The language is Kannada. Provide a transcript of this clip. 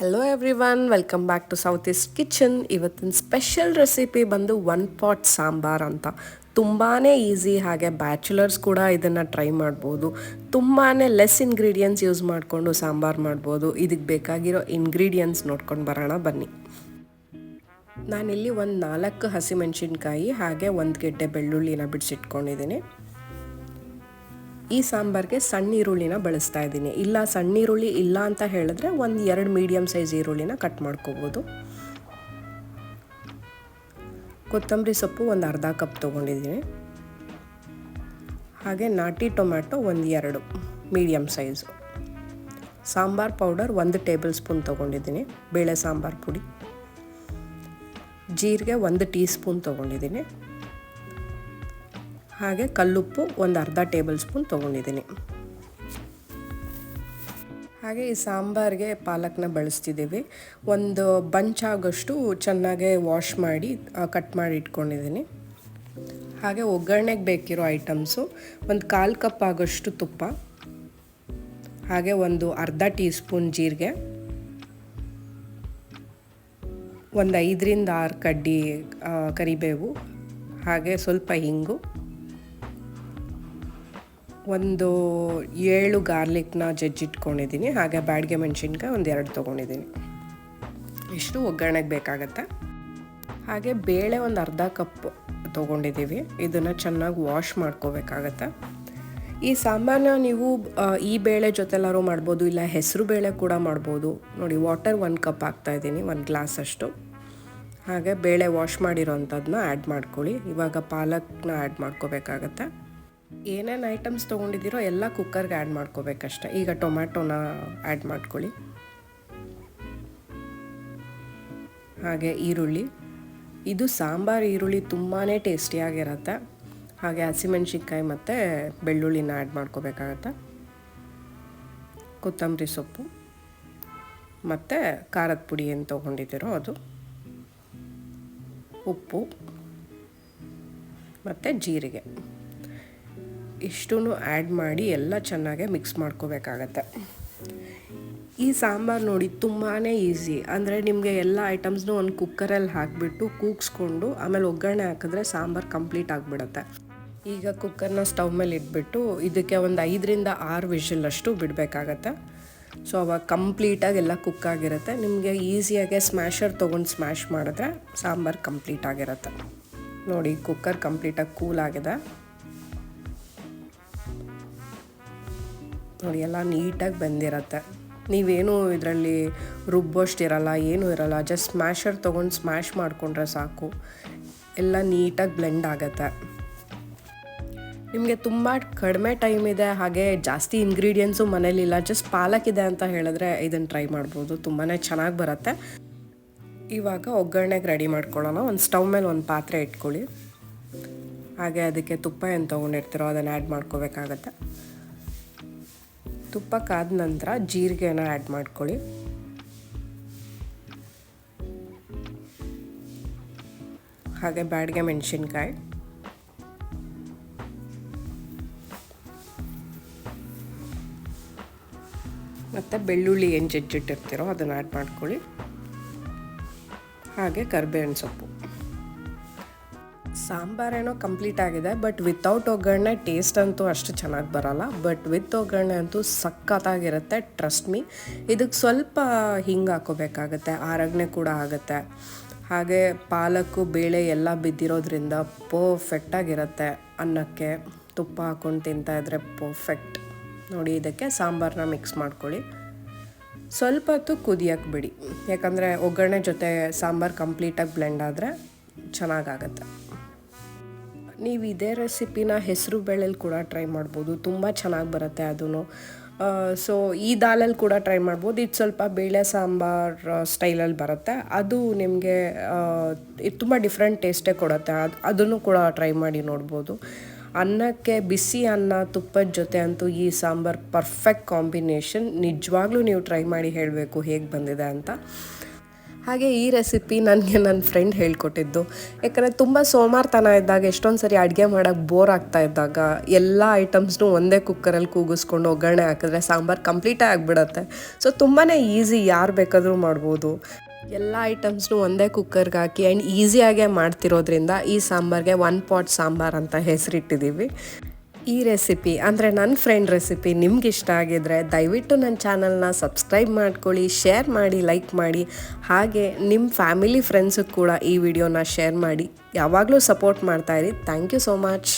Hello everyone welcome back to South East kitchen ಇವತ್ತಿನ ಸ್ಪೆಷಲ್ ರೆಸಿಪಿ ಬಂದು ಒನ್ ಪಾಟ್ ಸಾಂಬಾರ್ ಅಂತ. ತುಂಬಾ ಈಸಿ ಹಾಗೆ ಬ್ಯಾಚುಲರ್ಸ್ ಕೂಡ ಇದನ್ನು ಟ್ರೈ ಮಾಡ್ಬೋದು. ತುಂಬಾ ಲೆಸ್ ಇಂಗ್ರೀಡಿಯೆಂಟ್ಸ್ ಯೂಸ್ ಮಾಡಿಕೊಂಡು ಸಾಂಬಾರು ಮಾಡ್ಬೋದು. ಇದಕ್ಕೆ ಬೇಕಾಗಿರೋ ಇಂಗ್ರೀಡಿಯೆಂಟ್ಸ್ ನೋಡ್ಕೊಂಡು ಬರೋಣ, ಬನ್ನಿ. ನಾನಿಲ್ಲಿ ಒಂದು ನಾಲ್ಕು ಹಸಿಮೆಣಸಿನ್ಕಾಯಿ ಹಾಗೆ ಒಂದು ಗೆಡ್ಡೆ ಬೆಳ್ಳುಳ್ಳಿನ ಬಿಡಿಸಿಟ್ಕೊಂಡಿದ್ದೀನಿ. ಈ ಸಾಂಬಾರಿಗೆ ಸಣ್ಣ ಈರುಳ್ಳಿನ ಬಳಸ್ತಾ ಇದ್ದೀನಿ. ಇಲ್ಲ ಸಣ್ಣ ಈರುಳ್ಳಿ ಇಲ್ಲ ಅಂತ ಹೇಳಿದ್ರೆ ಒಂದು ಎರಡು ಮೀಡಿಯಮ್ ಸೈಜ್ ಈರುಳ್ಳಿನ ಕಟ್ ಮಾಡ್ಕೋಬೋದು. ಕೊತ್ತಂಬರಿ ಸೊಪ್ಪು ಒಂದು ಅರ್ಧ ಕಪ್ ತೊಗೊಂಡಿದ್ದೀನಿ. ಹಾಗೆ ನಾಟಿ ಟೊಮ್ಯಾಟೊ ಒಂದು ಎರಡು ಮೀಡಿಯಮ್ ಸೈಜು ಸಾಂಬಾರ್ ಪೌಡರ್ ಒಂದು ಟೇಬಲ್ ಸ್ಪೂನ್ ತೊಗೊಂಡಿದ್ದೀನಿ, ಬೇಳೆ ಸಾಂಬಾರ್ ಪುಡಿ. ಜೀರಿಗೆ ಒಂದು ಟೀ ಸ್ಪೂನ್ ತೊಗೊಂಡಿದ್ದೀನಿ. ಹಾಗೆ ಕಲ್ಲುಪ್ಪು ಒಂದು ಅರ್ಧ ಟೇಬಲ್ ಸ್ಪೂನ್ ತೊಗೊಂಡಿದ್ದೀನಿ. ಹಾಗೆ ಈ ಸಾಂಬಾರಿಗೆ ಪಾಲಕ್ನ ಬಳಸ್ತಿದ್ದೀವಿ. ಒಂದು ಬಂಚ್ ಆಗೋಷ್ಟು ಚೆನ್ನಾಗೆ ವಾಶ್ ಮಾಡಿ ಕಟ್ ಮಾಡಿ ಇಟ್ಕೊಂಡಿದ್ದೀನಿ. ಹಾಗೆ ಒಗ್ಗರಣೆಗೆ ಬೇಕಿರೋ ಐಟಮ್ಸು ಒಂದು ಕಾಲು ಕಪ್ ಆಗೋಷ್ಟು ತುಪ್ಪ, ಹಾಗೆ ಒಂದು ಅರ್ಧ ಟೀ ಸ್ಪೂನ್ ಜೀರಿಗೆ, ಒಂದು ಐದರಿಂದ ಆರು ಕಡ್ಡಿ ಕರಿಬೇವು, ಹಾಗೆ ಸ್ವಲ್ಪ ಹಿಂಗು ಒಂದು ಏಳು ಗಾರ್ಲಿಕ್ನ ಜಜ್ಜಿಟ್ಕೊಂಡಿದ್ದೀನಿ ಹಾಗೆ ಬ್ಯಾಡ್ಗೆ ಮೆಣಸಿನ್ಕಾಯಿ ಒಂದು ಎರಡು ತೊಗೊಂಡಿದ್ದೀನಿ. ಇಷ್ಟು ಒಗ್ಗರಣೆಗೆ ಬೇಕಾಗತ್ತೆ? ಹಾಗೆ ಬೇಳೆ ಒಂದು ಅರ್ಧ ಕಪ್ ತೊಗೊಂಡಿದ್ದೀವಿ ಇದನ್ನು ಚೆನ್ನಾಗಿ ವಾಶ್ ಮಾಡ್ಕೋಬೇಕಾಗತ್ತೆ? ಈ ಸಾಂಬಾರನ್ನ ನೀವು ಈ ಬೇಳೆ ಜೊತೆಲಾರು ಮಾಡ್ಬೋದು, ಇಲ್ಲ ಹೆಸರು ಬೇಳೆ ಕೂಡ ಮಾಡ್ಬೋದು. ನೋಡಿ, ವಾಟರ್ ಒಂದು ಕಪ್ ಹಾಕ್ತಾಯಿದ್ದೀನಿ ಒಂದು ಗ್ಲಾಸ್ ಅಷ್ಟು. ಹಾಗೆ ಬೇಳೆ ವಾಶ್ ಮಾಡಿರೋ ಅಂಥದ್ದನ್ನ ಆ್ಯಡ್ ಮಾಡ್ಕೊಳ್ಳಿ. ಇವಾಗ ಪಾಲಕ್ನ ಆ್ಯಡ್ ಮಾಡ್ಕೋಬೇಕಾಗತ್ತೆ? ಏನೇನು ಐಟಮ್ಸ್ ತೊಗೊಂಡಿದ್ದೀರೋ ಎಲ್ಲ ಕುಕ್ಕರ್ಗೆ ಆ್ಯಡ್ ಮಾಡ್ಕೋಬೇಕಷ್ಟೆ. ಈಗ ಟೊಮ್ಯಾಟೊನ ಆ್ಯಡ್ ಮಾಡ್ಕೊಳ್ಳಿ. ಹಾಗೆ ಈರುಳ್ಳಿ. ಇದು ಸಾಂಬಾರು ಈರುಳ್ಳಿ ತುಂಬಾ ಟೇಸ್ಟಿಯಾಗಿರುತ್ತೆ ಹಾಗೆ ಹಸಿಮೆಣ್ಸಿನ್ಕಾಯಿ ಮತ್ತು ಬೆಳ್ಳುಳ್ಳಿನ ಆ್ಯಡ್ ಮಾಡ್ಕೋಬೇಕಾಗತ್ತೆ. ಕೊತ್ತಂಬರಿ ಸೊಪ್ಪು. ಮತ್ತು ಖಾರದ ಪುಡಿ ಏನು ತೊಗೊಂಡಿದ್ದೀರೋ ಅದು. ಉಪ್ಪು. ಮತ್ತು ಜೀರಿಗೆ. ಇಷ್ಟೂ ಆ್ಯಡ್ ಮಾಡಿ ಎಲ್ಲ ಚೆನ್ನಾಗೆ ಮಿಕ್ಸ್ ಮಾಡ್ಕೋಬೇಕಾಗತ್ತೆ. ಈ ಸಾಂಬಾರು ನೋಡಿ ತುಂಬಾ ಈಸಿ ಅಂದರೆ ನಿಮಗೆ ಎಲ್ಲ ಐಟಮ್ಸ್ನು ಒಂದು ಕುಕ್ಕರಲ್ಲಿ ಹಾಕಿಬಿಟ್ಟು ಕೂಗಿಸ್ಕೊಂಡು ಆಮೇಲೆ ಒಗ್ಗರಣೆ ಹಾಕಿದ್ರೆ ಸಾಂಬಾರು ಕಂಪ್ಲೀಟ್ ಆಗಿಬಿಡತ್ತೆ. ಈಗ ಕುಕ್ಕರ್ನ ಸ್ಟವ್ ಮೇಲೆ ಇಟ್ಬಿಟ್ಟು ಇದಕ್ಕೆ ಒಂದು ಐದರಿಂದ ಆರು ವಿಷಲಷ್ಟು ಬಿಡಬೇಕಾಗತ್ತೆ. ಸೊ ಅವಾಗ ಕಂಪ್ಲೀಟಾಗಿ ಎಲ್ಲ ಕುಕ್ ಆಗಿರುತ್ತೆ. ನಿಮಗೆ ಈಸಿಯಾಗೆ ಸ್ಮ್ಯಾಶರ್ ತೊಗೊಂಡು ಸ್ಮ್ಯಾಶ್ ಮಾಡಿದ್ರೆ ಸಾಂಬಾರು ಕಂಪ್ಲೀಟ್ ಆಗಿರುತ್ತೆ. ನೋಡಿ ಕುಕ್ಕರ್ ಕಂಪ್ಲೀಟಾಗಿ ಕೂಲ್ ಆಗಿದೆ. ನೋಡಿ, ಎಲ್ಲ ನೀಟಾಗಿ ಬಂದಿರತ್ತೆ. ನೀವೇನು ಇದರಲ್ಲಿ ರುಬ್ಬೋಷ್ಟಿರಲ್ಲ ಏನೂ ಇರಲ್ಲ, ಜಸ್ಟ್ ಸ್ಮ್ಯಾಶರ್ ತೊಗೊಂಡು ಸ್ಮ್ಯಾಶ್ ಮಾಡಿಕೊಂಡ್ರೆ ಸಾಕು. ಎಲ್ಲ ನೀಟಾಗಿ ಬ್ಲೆಂಡ್ ಆಗುತ್ತೆ. ನಿಮಗೆ ತುಂಬ ಕಡಿಮೆ ಟೈಮ್ ಇದೆ, ಹಾಗೆ ಜಾಸ್ತಿ ಇಂಗ್ರೀಡಿಯೆಂಟ್ಸು ಮನೇಲಿಲ್ಲ ಜಸ್ಟ್ ಪಾಲಕ್ ಇದೆ ಅಂತ ಹೇಳಿದ್ರೆ ಇದನ್ನು ಟ್ರೈ ಮಾಡ್ಬೋದು ತುಂಬಾ ಚೆನ್ನಾಗಿ ಬರುತ್ತೆ. ಇವಾಗ ಒಗ್ಗರಣೆಗೆ ರೆಡಿ ಮಾಡ್ಕೊಳ್ಳೋಣ, ಒಂದು ಸ್ಟವ್ ಮೇಲೆ ಒಂದು ಪಾತ್ರೆ ಇಟ್ಕೊಳ್ಳಿ. ಹಾಗೆ ಅದಕ್ಕೆ ತುಪ್ಪ ಏನು ತೊಗೊಂಡಿರ್ತೀರೋ ಅದನ್ನು ಆ್ಯಡ್ ಮಾಡ್ಕೋಬೇಕಾಗತ್ತೆ. ತುಪ್ಪ ಕಾದ ನಂತರ ಜೀರಿಗೆನ ಆ್ಯಡ್ ಮಾಡ್ಕೊಳ್ಳಿ. ಹಾಗೆ ಬ್ಯಾಡ್ಗೆ ಮೆಣಸಿನ್ಕಾಯಿ. ಮತ್ತು ಬೆಳ್ಳುಳ್ಳಿ ಏನು ಜಜ್ಜಿಟ್ಟಿರ್ತೀರೋ ಅದನ್ನು ಆ್ಯಡ್ ಮಾಡ್ಕೊಳ್ಳಿ. ಹಾಗೆ ಕರ್ಬೇವಿನ ಸೊಪ್ಪು. ಸಾಂಬಾರೇನೋ ಕಂಪ್ಲೀಟ್ ಆಗಿದೆ ಬಟ್ ವಿತೌಟ್ ಒಗ್ಗರಣೆ ಟೇಸ್ಟ್ ಅಂತೂ ಅಷ್ಟು ಚೆನ್ನಾಗಿ ಬರಲ್ಲ. ಬಟ್ ವಿತ್ ಒಗ್ಗರಣೆ ಅಂತೂ ಸಖತ್ತಾಗಿರುತ್ತೆ ಟ್ರಸ್ಟ್ ಮೀ ಇದಕ್ಕೆ ಸ್ವಲ್ಪ ಹಿಂಗೆ ಹಾಕೋಬೇಕಾಗತ್ತೆ, ಆರಗ್ನೆ ಕೂಡ ಆಗುತ್ತೆ. ಹಾಗೆ ಪಾಲಕ್ಕು, ಬೇಳೆ ಎಲ್ಲ ಬಿದ್ದಿರೋದ್ರಿಂದ ಪರ್ಫೆಕ್ಟಾಗಿರುತ್ತೆ ಅನ್ನಕ್ಕೆ ತುಪ್ಪ ಹಾಕ್ಕೊಂಡು ತಿಂತಾಯಿದ್ರೆ ಪರ್ಫೆಕ್ಟ್ ನೋಡಿ, ಇದಕ್ಕೆ ಸಾಂಬಾರನ್ನ ಮಿಕ್ಸ್ ಮಾಡ್ಕೊಳ್ಳಿ. ಸ್ವಲ್ಪ ಹೊತ್ತು ಕುದಿಯೋಕ್ಕೆ ಬಿಡಿ. ಯಾಕಂದರೆ ಒಗ್ಗರಣೆ ಜೊತೆ ಸಾಂಬಾರು ಕಂಪ್ಲೀಟಾಗಿ ಬ್ಲೆಂಡ್ ಆದರೆ ಚೆನ್ನಾಗಾಗತ್ತೆ ನೀವು ಇದೇ ರೆಸಿಪಿನ ಹೆಸರು ಬೇಳೆಲಿ ಕೂಡ ಟ್ರೈ ಮಾಡ್ಬೋದು. ತುಂಬ ಚೆನ್ನಾಗಿ ಬರುತ್ತೆ ಅದೂ ಸೊ ಈ ದಾಲಲ್ಲಿ ಕೂಡ ಟ್ರೈ ಮಾಡ್ಬೋದು. ಇದು ಸ್ವಲ್ಪ ಬೇಳೆ ಸಾಂಬಾರ್ ಸ್ಟೈಲಲ್ಲಿ ಬರುತ್ತೆ. ಅದು ನಿಮಗೆ ಇದು ತುಂಬ ಡಿಫ್ರೆಂಟ್ ಟೇಸ್ಟೇ ಕೊಡುತ್ತೆ. ಅದು ಅದನ್ನು ಕೂಡ ಟ್ರೈ ಮಾಡಿ ನೋಡ್ಬೋದು. ಅನ್ನಕ್ಕೆ ಬಿಸಿ ಅನ್ನ, ತುಪ್ಪದ ಜೊತೆ ಅಂತೂ ಈ ಸಾಂಬಾರು ಪರ್ಫೆಕ್ಟ್ ಕಾಂಬಿನೇಷನ್ ನಿಜವಾಗ್ಲೂ ನೀವು ಟ್ರೈ ಮಾಡಿ ಹೇಳಬೇಕು ಹೇಗೆ ಬಂದಿದೆ ಅಂತ. ಹಾಗೆ ಈ ರೆಸಿಪಿ ನನಗೆ ನನ್ನ ಫ್ರೆಂಡ್ ಹೇಳ್ಕೊಟ್ಟಿದ್ದು. ಯಾಕಂದರೆ ತುಂಬ ಸೋಮಾರ್ತನ ಇದ್ದಾಗ, ಎಷ್ಟೊಂದು ಸರಿ ಅಡುಗೆ ಮಾಡೋಕ್ಕೆ ಬೋರ್ ಆಗ್ತಾ ಇದ್ದಾಗ, ಎಲ್ಲ ಐಟಮ್ಸ್ನೂ ಒಂದೇ ಕುಕ್ಕರಲ್ಲಿ ಕೂಗಿಸ್ಕೊಂಡು ಒಗ್ಗರಣೆ ಹಾಕಿದ್ರೆ ಸಾಂಬಾರು ಕಂಪ್ಲೀಟೇ ಆಗಿಬಿಡತ್ತೆ ಸೊ ತುಂಬಾ ಈಸಿ ಯಾರು ಬೇಕಾದರೂ ಮಾಡ್ಬೋದು. ಎಲ್ಲ ಐಟಮ್ಸ್ನು ಒಂದೇ ಕುಕ್ಕರ್ಗೆ ಹಾಕಿ ಆ್ಯಂಡ್ ಈಸಿಯಾಗೇ ಮಾಡ್ತಿರೋದ್ರಿಂದ ಈ ಸಾಂಬಾರಿಗೆ ಒನ್ ಪಾಟ್ ಸಾಂಬಾರ್ ಅಂತ ಹೆಸರಿಟ್ಟಿದ್ದೀವಿ ಈ ರೆಸಿಪಿ ಅಂದರೆ ನನ್ನ ಫ್ರೆಂಡ್ ರೆಸಿಪಿ ನಿಮ್ಗೆ ಇಷ್ಟ ಆಗಿದ್ರೆ ದಯವಿಟ್ಟು ನನ್ನ ಚಾನಲ್ನ ಸಬ್ಸ್ಕ್ರೈಬ್ ಮಾಡ್ಕೊಳ್ಳಿ ಶೇರ್ ಮಾಡಿ ಲೈಕ್ ಮಾಡಿ. ಹಾಗೆ ನಿಮ್ಮ ಫ್ಯಾಮಿಲಿ ಫ್ರೆಂಡ್ಸಿಗೆ ಕೂಡ ಈ ವಿಡಿಯೋನ ಶೇರ್ ಮಾಡಿ. ಯಾವಾಗಲೂ ಸಪೋರ್ಟ್ ಮಾಡ್ತಾಯಿರಿ ಥ್ಯಾಂಕ್ ಯು ಸೋ ಮಚ್